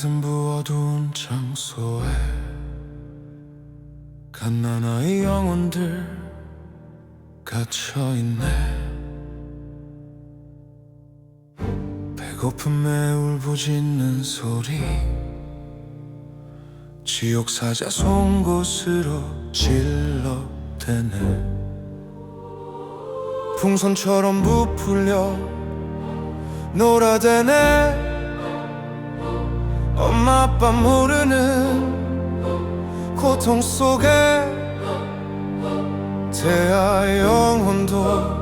가슴부 어두운 장소에 갓난아이 영혼들 갇혀있네. 배고픔에 울부짖는 소리 지옥 사자 송곳으로 질러대네. 풍선처럼 부풀려 놀아대네 엄마 아빠 모르는 고통 속에 태아 영혼도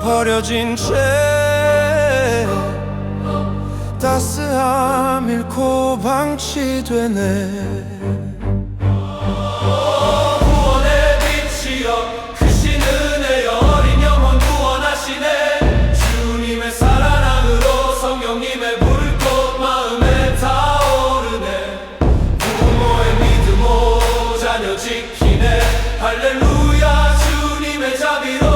버려진 채 따스함 잃고 방치되네 할렐루야 주님의 자비로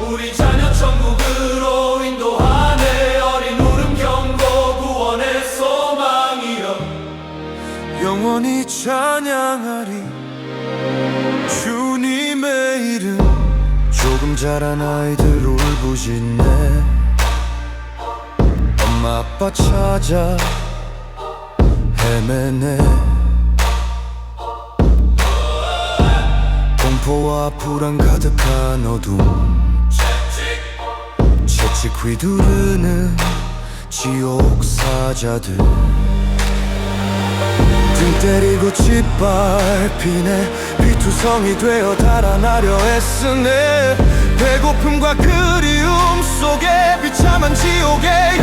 우리 자녀 천국으로 인도하네. 어린 울음 경고 구원의 소망이여. 영원히 찬양하리. 주님의 이름. 조금 자란 아이들 울부짖네. 엄마 아빠 찾아 헤매네 공포와 불안 가득한 어둠. 채찍 휘두르는 지옥 사자들. 등 때리고 짓밟히네. 비투성이 되어 달아나려 애쓰네. 배고픔과 그리움 속에 비참한 지옥의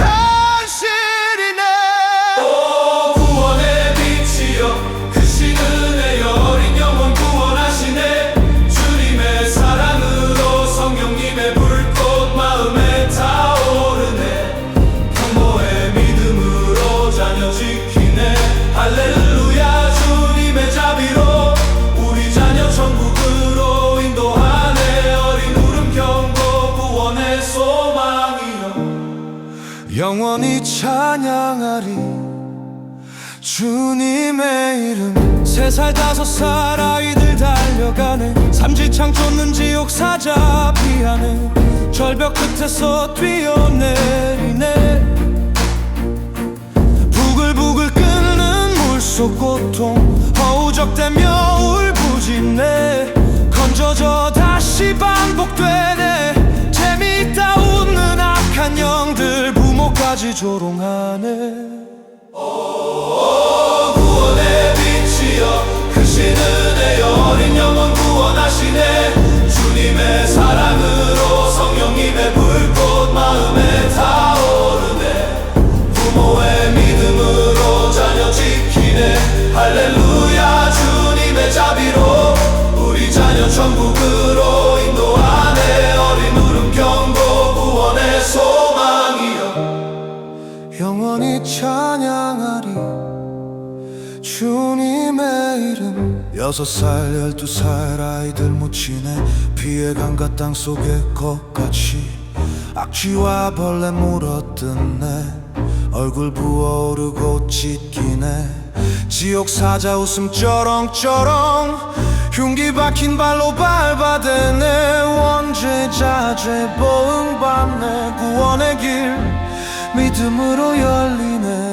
영원히 찬양하리. 주님의 이름. 세 살 다섯 살 아이들 달려가네. 삼지창 쫓는 지옥 사자 피하네. 절벽 끝에서 뛰어내리네. 부글부글 끓는 물속 고통. 허우적대며 울부짖네. 건져져 다시 반복되네. 재미있다 웃는 악한 영들 부모까지 조롱하네. 구원의 빛이여 크신 은혜여 어린 영 찬양하리. 주님의 이름. 여섯 살 열두 살 아이들 묻히네. 피해 강가 땅 속에 것같이 악취와 벌레 물어뜯네. 얼굴 부어오르고 찢기네. 지옥 사자 웃음 쩌렁쩌렁. 흉기 박힌 발로 밟아대네. 원죄 자죄 보응받네. 구원의 길 믿음으로 열리네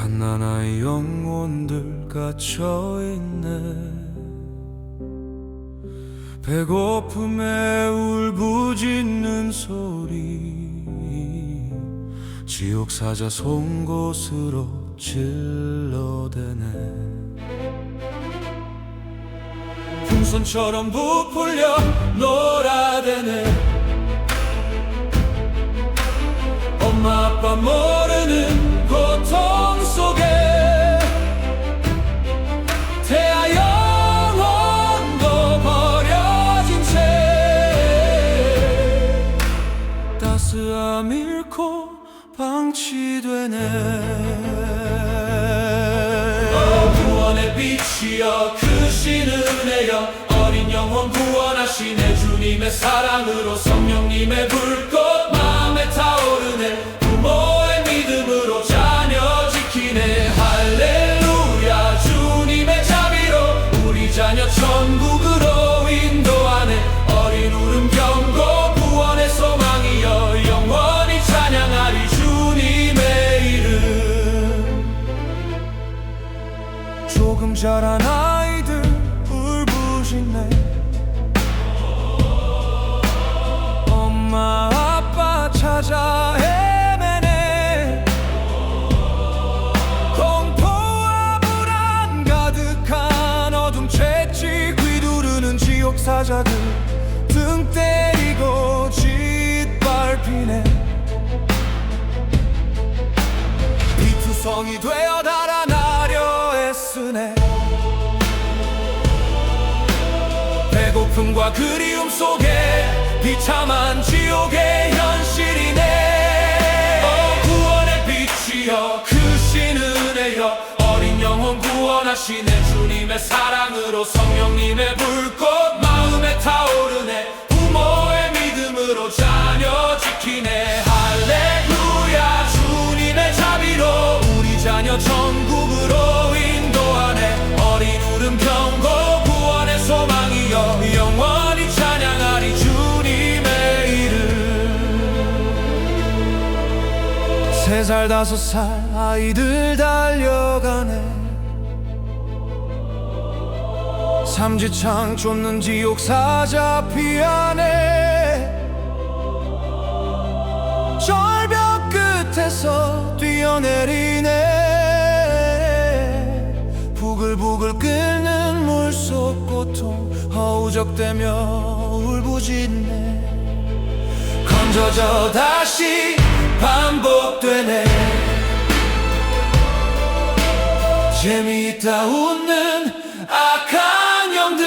갓난아이 영혼들 갇혀있네. 배고픔에 울부짖는 소리. 지옥 사자 송곳으로 질러대네. 풍선처럼 부풀려 놀아대네. 엄마 아빠 모 잃고 방치되네. 구원의 빛이여 크신 은혜여 어린 영혼 구원하시네. 주님의 사랑으로 성령님의 불꽃 마음에 타오르네 그리움 속에 비참한 지옥의 현실이네. 어, 구원의 빛이여 크신 은혜여 어린 영혼 구원하시네. 주님의 사랑으로 성령님의 불꽃 마음에 타오르네 살 다섯 살 아이들 달려가네. 삼지창 쫓는 지옥 사자 피하네 절벽 끝에서 뛰어내리네. 부글부글 끓는 물속 고통 허우적대며 울부짖네. 건져져 다시 반복되네. 재미있다 웃는 악한 영들.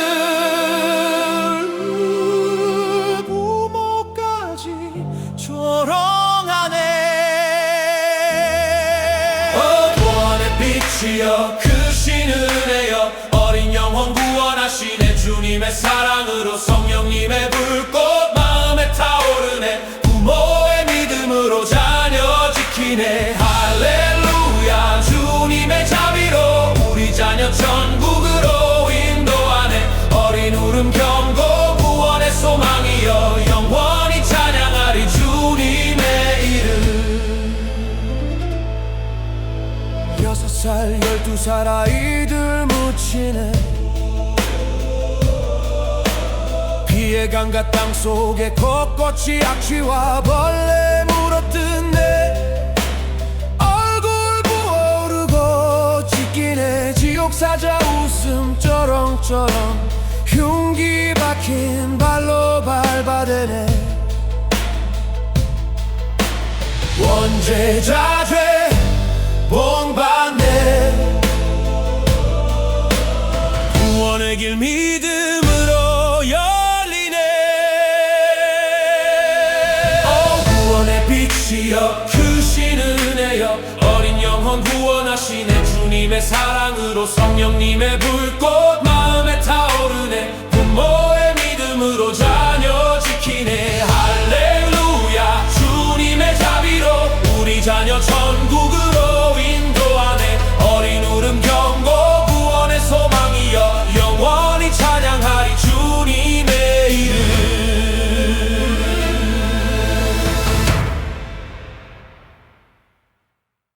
부모까지 조롱하네. 어, 구원의 빛이여 크신 은혜여 어린 영혼 구원하시네. 주님의 사랑으로 성령님의 불꽃 살 열두 살 아 이들 묻히네 피해 강가 땅 속에 곳곳이 악취와 벌레 물어뜯네. 사자 웃음 쩌렁쩌렁 흉기 박힌 발로 밟아대네. 원죄자 구원의 길 믿음으로 열리네. 어, 구원의 빛이여 크신 은혜여. 어린 영혼 구원하시네. 주님의 사랑으로 성령님의 불꽃